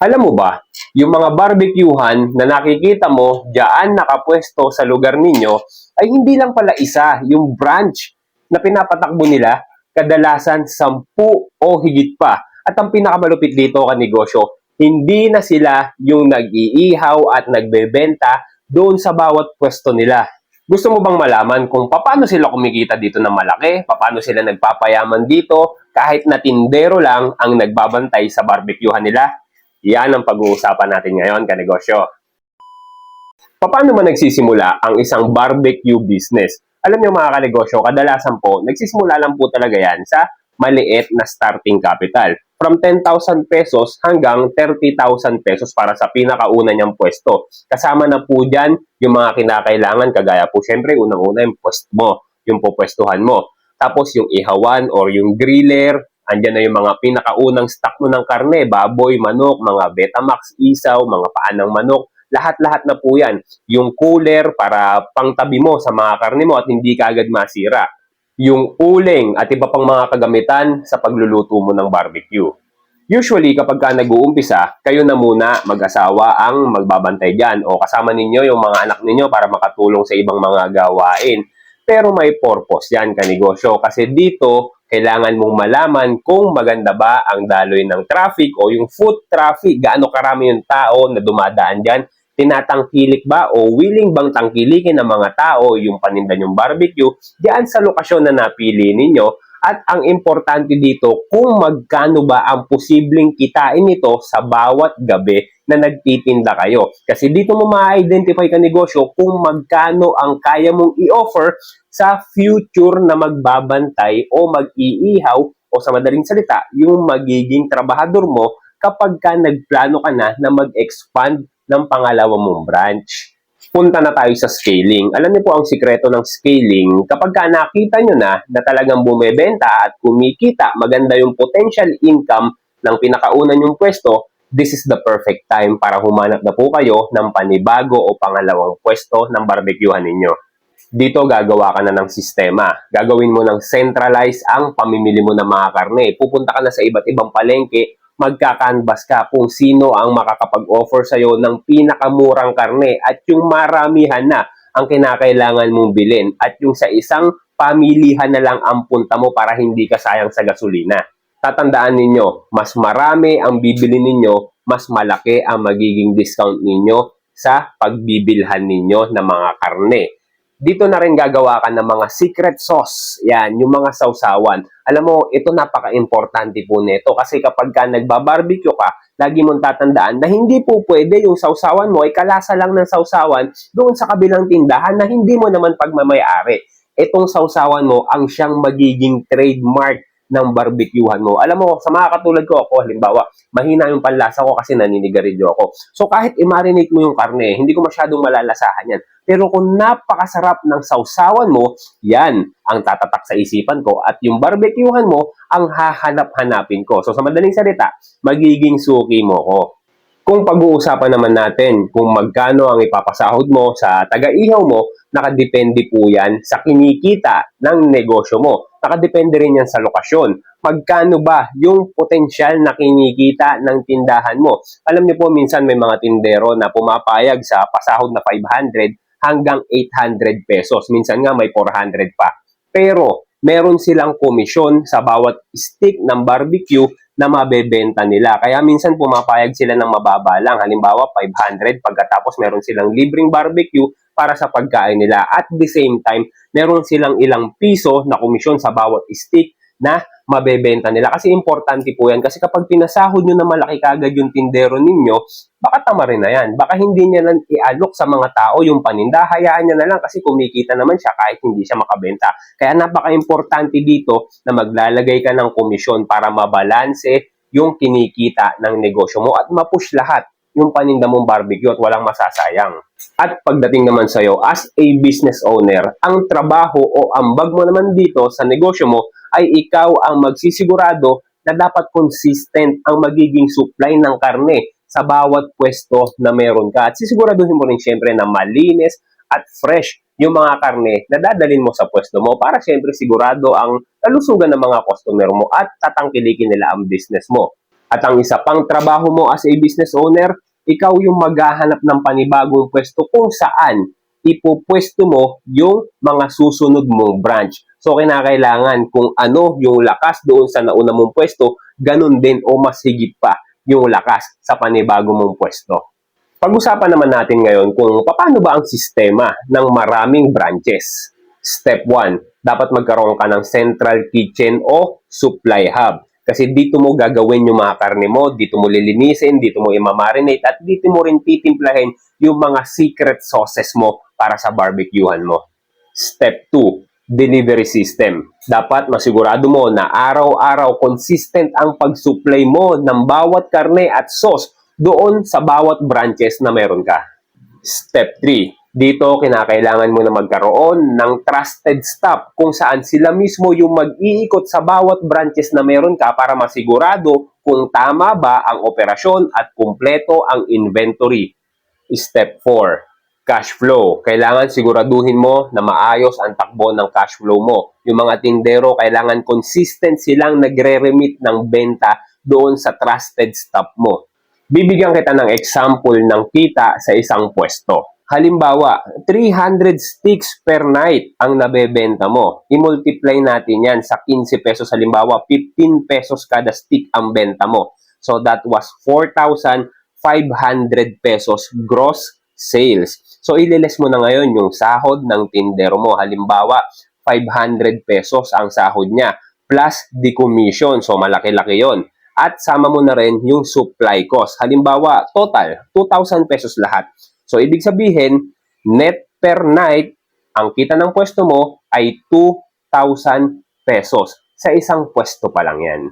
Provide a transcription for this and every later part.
Alam mo ba, yung mga barbecuehan na nakikita mo diyan nakapwesto sa lugar ninyo ay hindi lang pala isa, yung branch na pinapatakbo nila kadalasan sampu o higit pa. At ang pinakamalupit dito ka negosyo, hindi na sila yung nag-iihaw at nagbebenta doon sa bawat pwesto nila. Gusto mo bang malaman kung paano sila kumikita dito ng malaki? Paano sila nagpapayaman dito kahit na tindero lang ang nagbabantay sa barbecuehan nila? Yan ang pag-uusapan natin ngayon, kanegosyo. Paano man nagsisimula ang isang barbecue business? Alam niyo mga kanegosyo, kadalasan po, nagsisimula lang po talaga yan sa maliit na starting capital. From 10,000 pesos hanggang 30,000 pesos para sa pinakauna niyang pwesto. Kasama na po dyan yung mga kinakailangan, kagaya po syempre, unang-una yung pwesto mo, yung pupwestuhan mo. Tapos yung ihawan or yung griller, andyan na yung mga pinakaunang stock mo ng karne, baboy, manok, mga Betamax, isaw, mga paanang manok, lahat-lahat na po yan. Yung cooler para pangtabi mo sa mga karne mo at hindi ka agad masira. Yung uling at iba pang mga kagamitan sa pagluluto mo ng barbecue. Usually, kapag ka nag-uumpisa, kayo na muna mag-asawa ang magbabantay dyan o kasama ninyo yung mga anak ninyo para makatulong sa ibang mga gawain. Pero may purpose yan kanegosyo kasi dito kailangan mong malaman kung maganda ba ang daloy ng traffic o yung foot traffic, gaano karami yung tao na dumadaan dyan, tinatangkilik ba o willing bang tangkilikin ng mga tao yung paninda yung barbecue? Diyan sa lokasyon na napili ninyo at ang importante dito kung magkano ba ang posibleng kitain nito sa bawat gabi na nagtitinda kayo. Kasi dito mo ma-identify ka negosyo kung magkano ang kaya mong i-offer sa future na magbabantay o mag-iihaw o sa madaling salita, yung magiging trabahador mo kapag ka nagplano ka na na mag-expand ng pangalawa mong branch. Punta na tayo sa scaling. Alam niyo po ang sikreto ng scaling, kapag ka nakita nyo na na talagang bumebenta at kumikita, maganda yung potential income ng pinakauna nyong pwesto, this is the perfect time para humanap na po kayo ng panibago o pangalawang pwesto ng barbecuehan ninyo. Dito gagawa ka na ng sistema. Gagawin mo ng centralize ang pamimili mo ng mga karne. Pupunta ka na sa iba't ibang palengke magka-canvas ka kung sino ang makakapag-offer sa'yo ng pinakamurang karne at yung maramihan na ang kinakailangan mong bilhin at yung sa isang pamilihan na lang ang punta mo para hindi ka sayang sa gasolina. Tatandaan ninyo, mas marami ang bibili ninyo, mas malaki ang magiging discount ninyo sa pagbibilhan ninyo ng mga karne dito na rin gagawa ka ng mga secret sauce. Yan, yung mga sausawan. Alam mo, ito napaka-importante po nito kasi kapag ka nagbabarbecue ka, lagi mong tatandaan na hindi po pwede yung sausawan mo ay kalasa lang ng sausawan doon sa kabilang tindahan na hindi mo naman pagmamayari. Itong sausawan mo ang siyang magiging trademark ng barbecuehan mo. Alam mo, sa mga katulad ko ako, halimbawa, mahina yung panlasa ko kasi naninigarilyo ako. So kahit i-marinate mo yung karne, hindi ko masyadong malalasahan yan. Pero kung napakasarap ng sausawan mo, yan ang tatatak sa isipan ko. At yung barbecuehan mo, ang hahanap-hanapin ko. So sa madaling salita, magiging suki mo ko. Kung pag-uusapan naman natin kung magkano ang ipapasahod mo sa taga-ihaw mo, nakadepende po yan sa kinikita ng negosyo mo. Nakadepende rin yan sa lokasyon. Magkano ba yung potensyal na kinikita ng tindahan mo? Alam niyo po, minsan may mga tindero na pumapayag sa pasahod na 500 hanggang 800 pesos. Minsan nga may 400 pa. Pero meron silang komisyon sa bawat stick ng barbecue na mabebenta nila. Kaya minsan pumapayag sila ng mababa lang. Halimbawa, 500 pagkatapos meron silang libreng barbecue para sa pagkain nila. At the same time, meron silang ilang piso na komisyon sa bawat stick na mabebenta nila. Kasi importante po yan. Kasi kapag pinasahod nyo na malaki kagad yung tindero ninyo, baka tama rin na yan. Baka hindi niya na ialok sa mga tao yung paninda. Hayaan niya na lang kasi kumikita naman siya kahit hindi siya makabenta. Kaya napaka-importante dito na maglalagay ka ng komisyon para mabalanse yung kinikita ng negosyo mo at mapush lahat yung paninda mong barbecue at walang masasayang. At pagdating naman sa'yo, as a business owner, ang trabaho o ambag mo naman dito sa negosyo mo ay ikaw ang magsisigurado na dapat consistent ang magiging supply ng karne sa bawat pwesto na meron ka. At sisiguraduhin mo rin syempre na malinis at fresh yung mga karne na dadalhin mo sa pwesto mo para syempre sigurado ang kalusugan ng mga customer mo at tatangkilikin nila ang business mo. At ang isa pang trabaho mo as a business owner, ikaw yung maghahanap ng panibagong pwesto kung saan ipupwesto mo yung mga susunod mong branch. So, kinakailangan kung ano yung lakas doon sa nauna mong pwesto, ganun din o mas higit pa yung lakas sa panibago mong pwesto. Pag-usapan naman natin ngayon kung paano ba ang sistema ng maraming branches. Step 1, dapat magkaroon ka ng central kitchen o supply hub. Kasi dito mo gagawin yung mga karne mo, dito mo lilinisin, dito mo imamarinate, at dito mo rin titimplahin yung mga secret sauces mo para sa barbecuehan mo. Step 2, delivery system. Dapat masigurado mo na araw-araw consistent ang pag-supply mo ng bawat karne at sauce doon sa bawat branches na meron ka. Step 3, dito kinakailangan mo na magkaroon ng trusted staff kung saan sila mismo yung mag-iikot sa bawat branches na meron ka para masigurado kung tama ba ang operasyon at kumpleto ang inventory. Step 4, cash flow. Kailangan siguraduhin mo na maayos ang takbo ng cash flow mo. Yung mga tindero, kailangan consistent silang nagre-remit ng benta doon sa trusted staff mo. Bibigyan kita ng example ng kita sa isang pwesto. Halimbawa, 300 sticks per night ang nabebenta mo. I-multiply natin yan sa 15 pesos. Halimbawa, 15 pesos kada stick ang benta mo. So that was 4,500 pesos gross sales. So ililes mo na ngayon yung sahod ng tindero mo. Halimbawa, 500 pesos ang sahod niya plus the commission. So malaki-laki yon at sama mo na rin yung supply cost. Halimbawa, total, 2,000 pesos lahat. So, ibig sabihin, net per night, ang kita ng pwesto mo ay 2,000 pesos. Sa isang pwesto pa lang yan.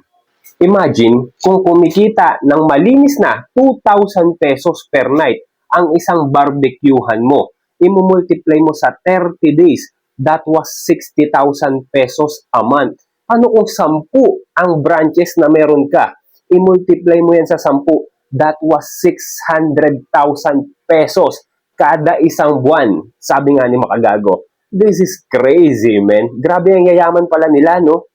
Imagine kung kumikita ng malinis na 2,000 pesos per night ang isang barbecuehan mo. Imumultiply mo sa 30 days. That was 60,000 pesos a month. Ano kung 10 ang branches na meron ka? I-multiply mo yan sa 10. That was 600,000 pesos kada isang buwan. Sabi nga ni Makagago, this is crazy, man. Grabe ang yayaman pala nila, no?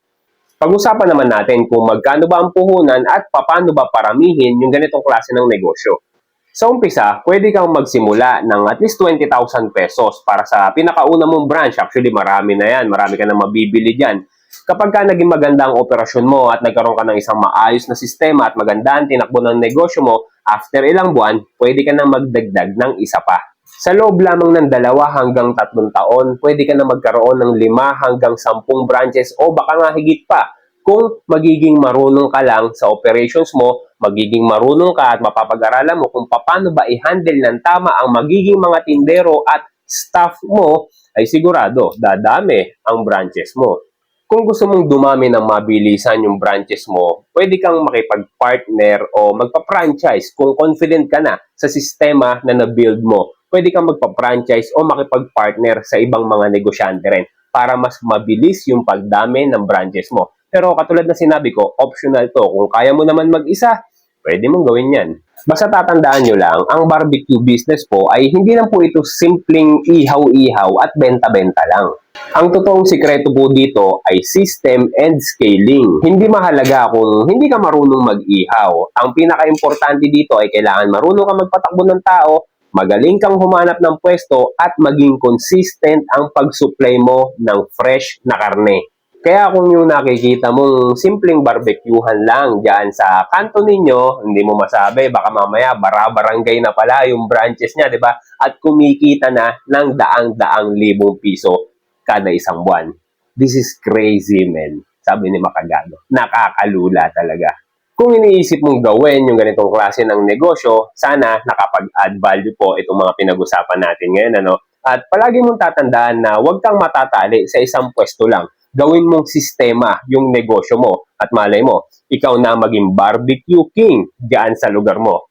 Pag-usapan naman natin kung magkano ba ang puhunan at paano ba paramihin yung ganitong klase ng negosyo. Sa umpisa, pwede kang magsimula ng at least 20,000 pesos para sa pinakauna mong branch. Actually, marami na yan. Marami ka na mabibili dyan. Kapag ka naging maganda ang operasyon mo at nagkaroon ka ng isang maayos na sistema at maganda ang tinakbo ng negosyo mo, after ilang buwan, pwede ka na magdagdag ng isa pa. Sa loob lamang ng dalawa hanggang tatlong taon, pwede ka na magkaroon ng lima hanggang sampung branches o baka nga higit pa kung magiging marunong ka lang sa operations mo, magiging marunong ka at mapapag-aralan mo kung paano ba i-handle ng tama ang magiging mga tindero at staff mo, ay sigurado, dadami ang branches mo. Kung gusto mong dumami ng mabilisan yung branches mo, pwede kang makipag-partner o magpa-franchise kung confident ka na sa sistema na na-build mo. Pwede kang magpa-franchise o makipag-partner sa ibang mga negosyante rin para mas mabilis yung pagdami ng branches mo. Pero katulad na sinabi ko, optional to. Kung kaya mo naman mag-isa, pwede mong gawin yan. Basta tatandaan nyo lang, ang barbecue business po ay hindi lang po ito simpleng ihaw-ihaw at benta-benta lang. Ang totoong sikreto po dito ay system and scaling. Hindi mahalaga kung hindi ka marunong mag-ihaw. Ang pinaka-importante dito ay kailangan marunong ka magpatakbo ng tao, magaling kang humanap ng pwesto at maging consistent ang pag-supply mo ng fresh na karne. Kaya kung yung nakikita mong simpleng barbecuehan lang dyan sa kanto ninyo, hindi mo masabi, baka mamaya bara-barangay na pala yung branches niya, di ba? At kumikita na ng daang-daang libong piso kada isang buwan. This is crazy, man. Sabi ni Makagano. Nakakalula talaga. Kung iniisip mong gawin yung ganitong klase ng negosyo, sana nakapag-add value po itong mga pinag-usapan natin ngayon. Ano? At palagi mong tatandaan na huwag kang matatali sa isang pwesto lang gawin mong sistema yung negosyo mo at malay mo, ikaw na maging barbecue king diyan sa lugar mo.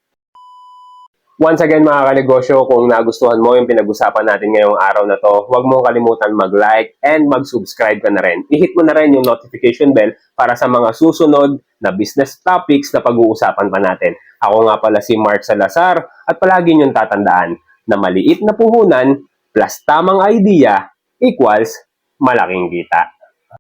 Once again mga kanegosyo, kung nagustuhan mo yung pinag-usapan natin ngayong araw na to, huwag mong kalimutan mag-like and mag-subscribe ka na rin. I-hit mo na rin yung notification bell para sa mga susunod na business topics na pag-uusapan pa natin. Ako nga pala si Mark Salazar at palagi niyong tatandaan na maliit na puhunan plus tamang idea equals malaking kita.